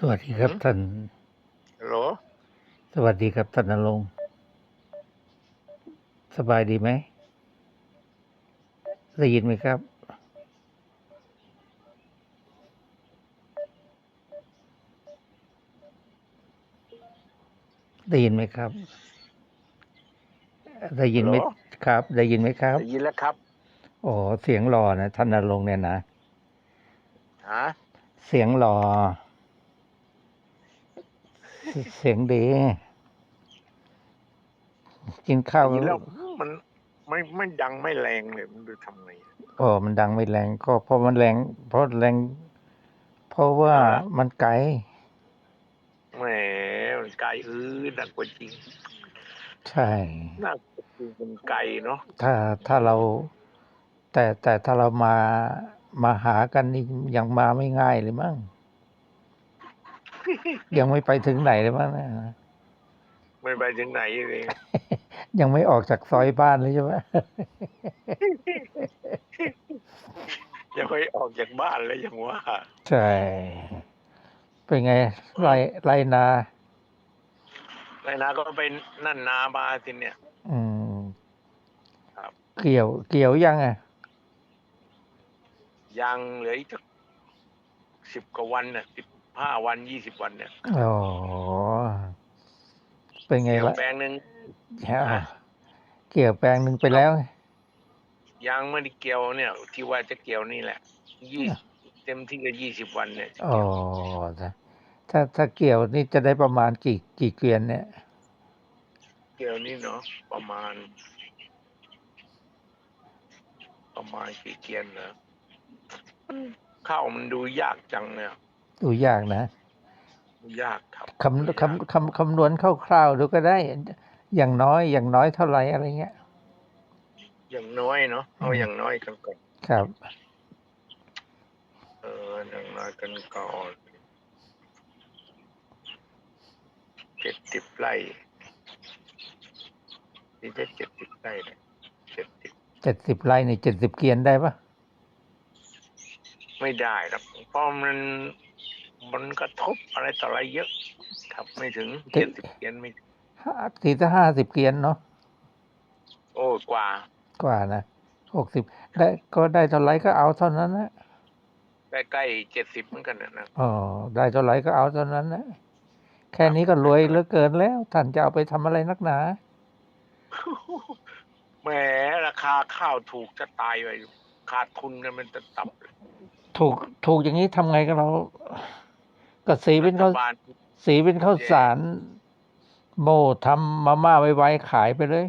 สวัสดีครับหือท่านฮัลโหลสวัสดีครับท่านนรงค์สบายดีไหมได้ยินไหมครับ ได้ยินไหมครับ ได้ยินไหมฮัลโหลครับ ได้ยินไหมครับ ได้ยินแล้วครับโอ้เสียงหล่อนะท่านนรงค์เนี่ยนะฮะเสียงหล่อ เสเสียงดี กินข้าวได้ยินแล้วมันไม่ไม่ดังไม่แรงเลยมันดูทำไงโอ้มันดังไม่แรง ก็เพราะมันแรง เพราะแรง เพราะว่าอ่ามันไกลแหมมันไกลเออหนักกว่าจริง ใช่หนักกว่าจริงมันไกลเนาะถ้าถ้าเรา แต่แต่ถ้าเรามามาหากันนี่ยังมาไม่ง่ายเลยมั้ง ยังไม่ไปถึงไหนเลยมั้งเนะไม่ไปถึงไหนเลยยังไม่ออกจากซอยบ้านเลยใช่ไหมยังไม่ออกจากบ้านเลยยังว่าใช่เป็นไงไรไรนาไรนาก็ไปนั่นนามาสิเนี่ย อืมครับ เกี่ยวเกี่ยวยังอะยังเหลืออีกสิบกว่าวันน่ะสิบ ห้าวันยี่สิบวันเนี่ยอ๋อเป็นไงเกี่ยวละแปลงหนึ่งอะเกี่ยวแปลงหนึ่งไปแล้วยังไม่ได้เกี่ยวเนี่ย ที่ว่าจะเกี่ยวนี่แหละยี่เต็มที่ก็ยี่สิบวันเนี่ยอ๋อถ้าถ้าถ้าเกี่ยวนี่จะได้ประมาณกี่กี่เกวียนเนี่ย เกี่ยวนี่เนาะประมาณ ประมาณกี่เกียนนะข้าวมันดูยากจังเนี่ย ดูยากนะดูยากครับคำคำคำคำนวณคร่าวๆดูก็ได้ อย่างน้อยอย่างน้อยเท่าไหร่อะไรเงี้ย อย่างน้อยเนาะเอาอย่างน้อยกันก่อนครับ เอออย่างน้อยกันก่อนเจ็ดสิบไร่นี่ได้เจ็ดสิบไร่เลยเจ็ดสิบเจ็ดสิบไร่นี่เจ็ดสิบเกวียนได้ปะไม่ได้ครับเพราะมัน มันกระทบอะไรต่ออะไรเยอะ ครับไม่ถึงเจ็ดสิบเกียนไม่ถึงห้าสี่ถ้าห้าสิบเกวียนเนาะโอ้กว่า กว่านะหกสิบได้ก็ได้เท่าไหร่ก็เอาเท่านั้นนะใกล้ๆเจ็ดสิบเหมือนกันนะนะอ๋อได้เท่าไหร่ก็เอาเท่านั้นนะแค่นี้ก็รวยเหลือเกินแล้ว ท่านจะเอาไปทำอะไรนักหนาแหมราคาข้าวถูกจะตายไปขาดทุนกันมันจะตับ ถูกถูกอย่างนี้ทำไงก็เรา ก็สีเป็นรัข้าวฐบาลสีเป็นข้าวสาร โม่ทำมาม่าไว้ๆขายไปเลย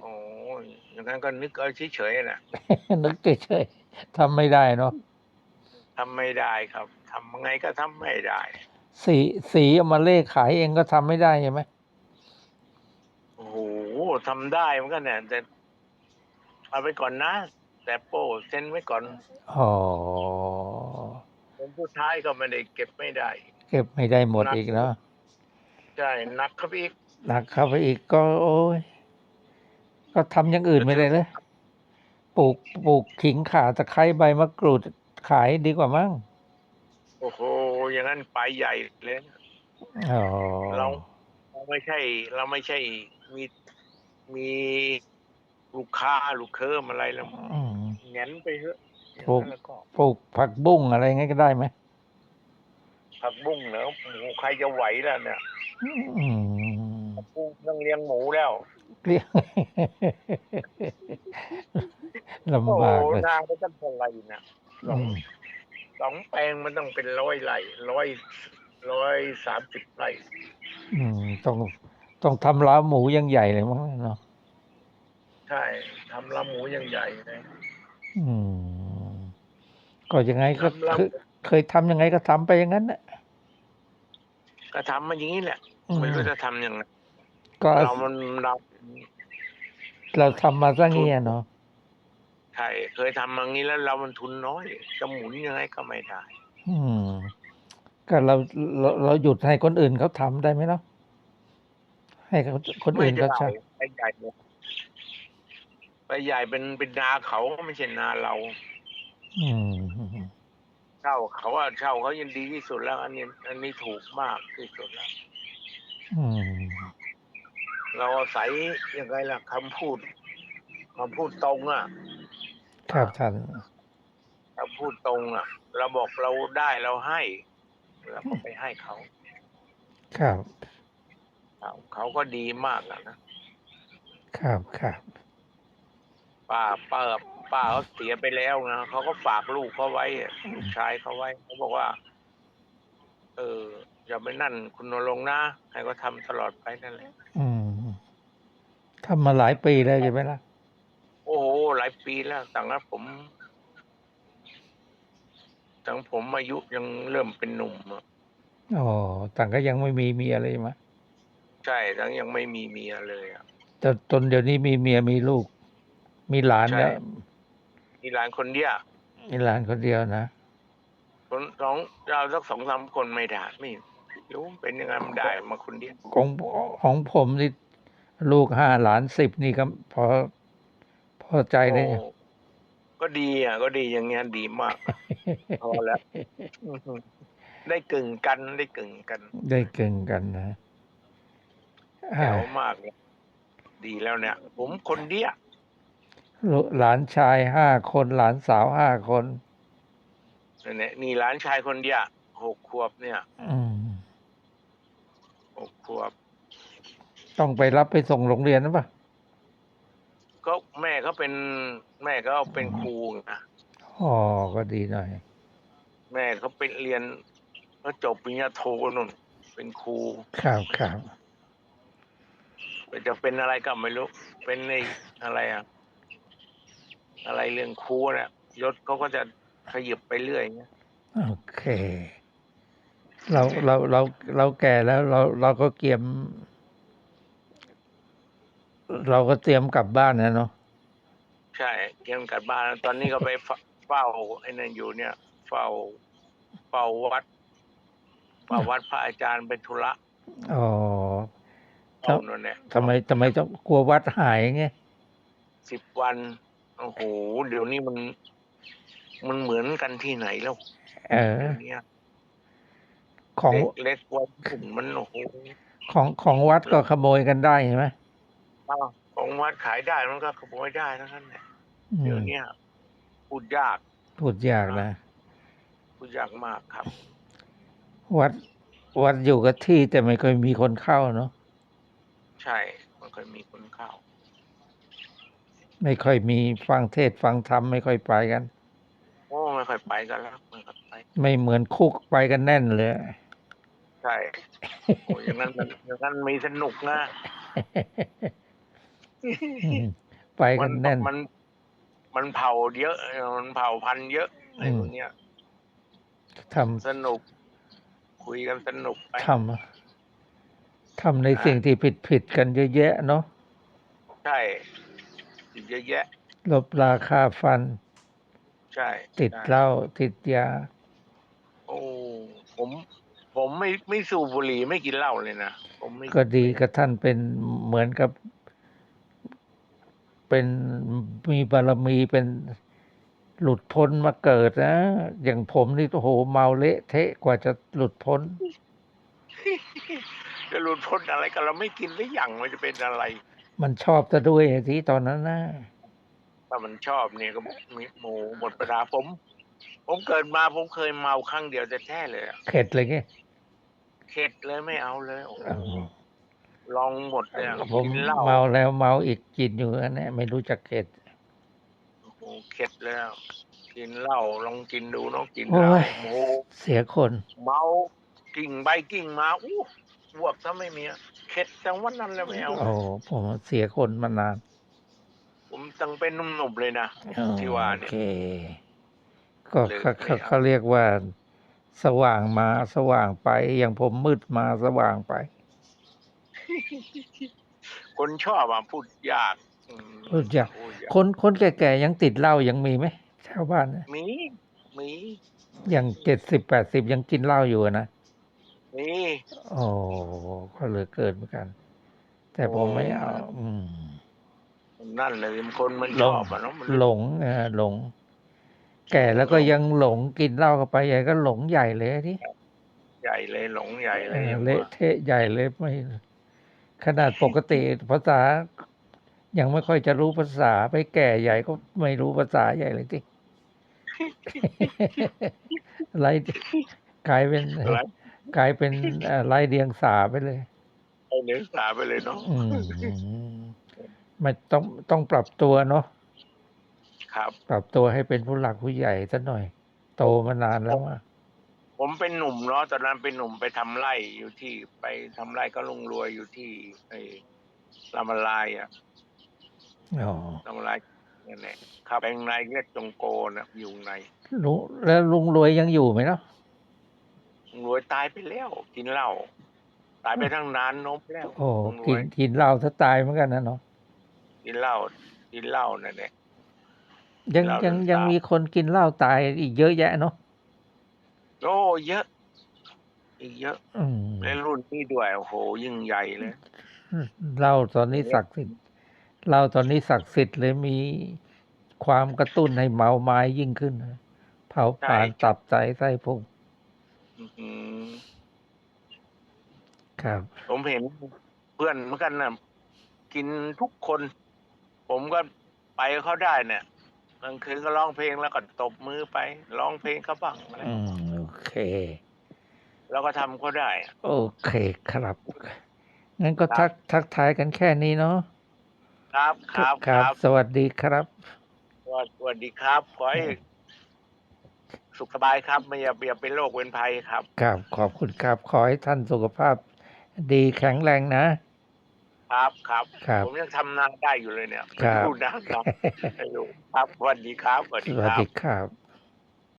โอ้ยอย่างนั้นก็นึกเอาเฉยๆนะนึกเฉยๆทำไม่ได้เนาะทำไม่ได้ครับทำยังไงก็ทำไม่ได้ สีสีเอามาเลขขายเองก็ทำไม่ได้ใช่ไหมโอ้โหทำได้เหมือนกันเนี่ยแต่เอาไปก่อนนะ แต่โป้เซ็นไว้ก่อน อ๋อ คนผู้ท้ายก็ไม่ได้เก็บไม่ได้ เก็บไม่ได้หมดอีกเนาะใช่หนักครับอีกหนักเข้าไปอีกก็โอ้ยก็ทำอย่างอื่นไม่ได้เลยปลูกปลูกขิงข่าตะไคร้ใบมะกรูดขายดีกว่ามั้งโอ้โหอย่างนั้นไปใหญ่เลยนะอ๋อเราเราไม่ใช่ เราไม่ใช่มีมีลูกค้าลูกเคิมอะไรแล้วอืมแงนไปเถอะอย่าง ปลูกนั้นแล้วก็ปลูกผักบุ้งอะไรงั้นก็ได้ไหมผักบุ้งเนอะหมูใครจะไหวล่ะเนี่ยอืมบุ้งต้องเลี้ยงหมูแล้วเรียกโอ้ลำโหบากเลยนาไม่ต้องเท่าไหร่นะสอืองมสองแปลงมันต้องเป็นร้อยไร่ร้อยร้อยสามสิบไร่อืมต้องต้องทำร้าวหมูยังใหญ่เลยมั้งเนาะใช่ทำละหมูยังใหญ่เลยอืม ก็ยังไงก็ทำลำเคยเคยทำยังไงก็ทำไปอย่างนั้นนะก็ทำมาอย่างนี้แหละอืมไม่รู้จะทำยังไงก็เรามันเราเราทำมาซะเงี้ยเนาะใช่เคยทำมางี้แล้วเรามันทุนน้อยจะหมุนยังไงก็ไม่ได้ อืม ก็เราเราเราหยุดให้คนอื่นเขาทำได้ไหมเนาะให้เขาคนไม่อื่นได้เขาใช้ไปใหญ่เนี่ยไปใหญ่เป็นเป็นนาเขาไม่ใช่นาเรา อืมทช่าเขาว่าเช่าเขายังดีที่สุดแล้ว อันนี้ อันนี้ถูกมากที่สุดแล้วอืมเราอาศัยยังไงล่ะคำพูดคำพูดตรงอะ ครับท่านคำพูดตรงอะ เราบอกเราได้เราให้เราก็ไปให้เขา ครับเขาเขาก็ดีมากอะนะครับครับป้าป้า ป้าเขาเสียไปแล้วนะเขาก็ฝากลูกเขาไว้อะลูกชายเขาไว้เขาบอกว่า เอออย่าไปนั่น คุณนรงค์นะให้เขาทำตลอดไปนั่นแหละอืมทำมาหลายปีแล้วใช่ไหมล่ะ โอ้โหหลายปีแล้วตั้งแต่ผมตั้งผมอายุยังเริ่มเป็นหนุ่มอะอ๋อต่างก็ยังไม่มีเมียเลยใช่ไหมใช่ตั้งยังไม่มีเมียเลยอะแต่ตนเดี๋ยวนี้มีเมียมีลูก มีหลานใช่แล้ว มีหลานคนเดียวมีหลานคนเดียวนะคนสองเราสักสองสามคนไม่ได้ไม่รู้เป็นยังไงมันได้มาคนเดียวของของผมนี่ลูกห้าหลานสิบนี่ก็พอพอใจเลยโอ้ก็ดีอะ ก็ดีอย่างเงี้ยดีมาก พอแล้ว ได้กึ่งกันได้กึ่งกัน ได้เก่งกันนะแถอ่าวมากเลยดีแล้วเนี่ย ผมคนเดียวลูก หลานชายห้าคนหลานสาวห้าคนเนี่ยนี่หลานชายคนเดียวหกขวบเนี่ยอืมหกขวบ ต้องไปรับไปส่งโรงเรียนนะปะก็แม่เขาเป็น แม่เขาเป็นครูนะอ๋อก็ดีหน่อย แม่เขาเป็นเรียนเขาจบปริญญาโทนุ่น เป็นครูครับครับจะเป็นอะไรก็ไม่รู้ เป็นในอะไรอะ อะไรเรื่องครูเนี่ยยศเขาก็จะขยับไปเรื่อยเงี้ยโอเค เราเราเราเราแก่แล้ว เราเราก็เกียม เราก็เตรียมกลับบ้านนะเนาะใช่เกี่ยมกัดบ้านตอนนี้ก็ไปเฝ้าเฝ้าไอ้นั่นอยู่เนี่ย เฝ้าเฝ้าวัดเฝ้าวัดพระอาจารย์เป็นธุระอ๋อเฝ้านั่นเนี่ยทำไมทำไมต้องกลัววัดหายไงสิบวัน โอ้โห เดี๋ยวนี้มัน มันเหมือนกันที่ไหนแล้วเออเดี๋ยวนี้ของเล็กเล็กวันขุนมันโอ้โหของของวัดก็ขโมยกันได้ใช่ไหมอ้าวของวัดขายได้มันก็ขโมยได้ทั้งนั้นแหละอืมเดี๋ยวเนี้ยพูดยาก พูดยากนะพูดยากมากครับ วัดวัดอยู่กับที่แต่ไม่ค่อยมีคนเข้าเนาะใช่มันเคยมีคนเข้า ไม่ค่อยมีฟังเทศน์ฟังธรรมไม่ค่อยไปกัน โอ้ไม่ค่อยไปกันแล้วไม่ค่อยไปไม่เหมือนคุกไปกันแน่นเลยใช่โอ้อย่างนั้นมันอย่างนั้นมีสนุกนะอืมไปมักันแน่น มัน มันเผาเยอะ มันเผาพันธุ์เยอะไอ้อืมพวกเนี้ยทำสนุก คุยกันสนุกไปทำทำในสิ่งที่ผิดผิดๆกันเยอะแยะเนาะ ใช่ เยอะแยะ ลบราคาฟัน ใช่ติดใช่เหล้าติดยา โอ้ผมผมไม่ไม่สูบบุหรี่ไม่กินเหล้าเลยนะผมไม่ก็ดีกับท่านเป็นเหมือนกับ เป็นมีบารมีเป็นหลุดพ้นมาเกิดนะ อย่างผมนี่โอ้โหเมาเละเทะกว่าจะหลุดพ้น จะหลุดพ้นอะไรกันเราไม่กินหรือยังมันจะเป็นอะไร มันชอบจะด้วยที่ตอนนั้นนะถ้ามันชอบเนี่ยก็มีโมหมดปัญหาผม ผมเกิดมาผมเคยเมาครั้งเดียวจะแท้ๆเลยอะเข็ดเลยไงเข็ดเลยไม่เอาเลยโอ้โหอ๋อลองหมดเลยอะผมกินเหล้าเมาแล้วเมาอีกกินอยู่อันเนี้ยไม่รู้จักเข็ดโอ้โหเข็ดแล้วกินเหล้าลองกินดูเน้องกินโอ้เหล้ายโอ้โหเสียคน เมากิ่งใบกิ่งมาอู้บวกถ้าไม่มีอะ เข็ดจังวันนั้นเลยไม่เอา โอ้ผมเสียคนมานานผมตั้งเป็นหนุ่มๆเลยนะอ๋อที่ว่าโอเนี่ยเค ก็เลยเขาไม่เขาเอาเขาเรียกว่า สว่างมาสว่างไปอย่างผมมืดมาสว่างไป คนชอบอะพูดยากอืมพูดยากพูดยากคนคนแก่ๆยังติดเหล้ายังมีไหมชาวบ้านนะมีมียังเจ็ดสิบแปดสิบยังกินเหล้าอยู่อะนะ มีโอ้ก็เหลือเกินเหมือนกัน แต่ผมไม่เอาอืมนั่นเลยคนมันหลชงอบอะเนาะมันหลงเออหลง แก่แล้วก็ยังหลงกินเหล้าเข้าไปใหญ่ก็หลงใหญ่เลยที่ใหญ่เลยหลงใหญ่เอเลยอยังเละว่าเทะใหญ่เลยไม่ ขนาดปกติภาษา ยังไม่ค่อยจะรู้ภาษาไปแก่ใหญ่ก็ไม่รู้ภาษาใหญ่เลยที่ไรกลายเป็นอะไร กลายเป็นเอ่อไรเดียงสาไปเลยไอ้เนื้อสาไปเลยเนาะอืมมันต้องต้องปรับตัวเนาะครับ ปรับตัวให้เป็นผู้หลักผู้ใหญ่สักหน่อย โตมานานแล้วอะผมเป็นหนุ่มเนาะตอนนั้นเป็นหนุ่มไปทำไร่อยู่ที่ไปทำไร่ก็ลุงรวยอยู่ที่ไอ้ลามาลายอะอ๋อลามาลายนั่นแหละครับเป็นนายเรียกจงโกนะอยู่ในลุงแล้วลุงรวยยังอยู่ไหมเนาะลุง รวยตายไปแล้ว กินเหล้าตายไปทั้งนานนมแล้วโอ้ลุงรกิวนยกินเหล้าถ้าตายเหมือนกันนะเนาะกินเหล้ากินเหล้านั่นแหละยังเหล้ายังจนยังตายมีคนกินเหล้าตายอีกเยอะแยะเนาะโอ้เยอะ อีกเยอะอืมในรุ่นนี้ด้วยโอ้โหยิ่งใหญ่เลยเหล้าตอนนี้ศักดิ์สิทธิ์เหล้าตอนนี้ศักดิ์สิทธิ์เลยมีความกระตุ้นให้เมาไม้ยิ่งขึ้นนะเผาผลาญใช่ตับไตไส้พุงอื้อหือ ครับ ผมเห็นเพื่อนเหมือนกันนะกินทุกคน ผมก็ไปกับเขาได้เนี่ยกลางคืนก็ร้องเพลงแล้วก็ตบมือไปร้องเพลงเขาบ้างอะไรอืมโอเค แล้วก็ทำเขาได้อะโอเคครับ งั้นก็ครัทับกทักทายกันแค่นี้เนาะครับครับคครัรับ สวัสดีครับ สวัสดีครับขอให้ สุขสบายครับ ไม่อย่าอย่าเป็นโรคเป็นภัยครับ ครับ ขอบคุณครับ ขอให้ท่านสุขภาพดีแข็งแรงนะ ครับครับ ครับผมยังทำนาได้อยู่เลยเนี่ยครับดูนะครับไม่รู้ครับสวัสดีครับสวัสสดีวัสครับ ดีครับ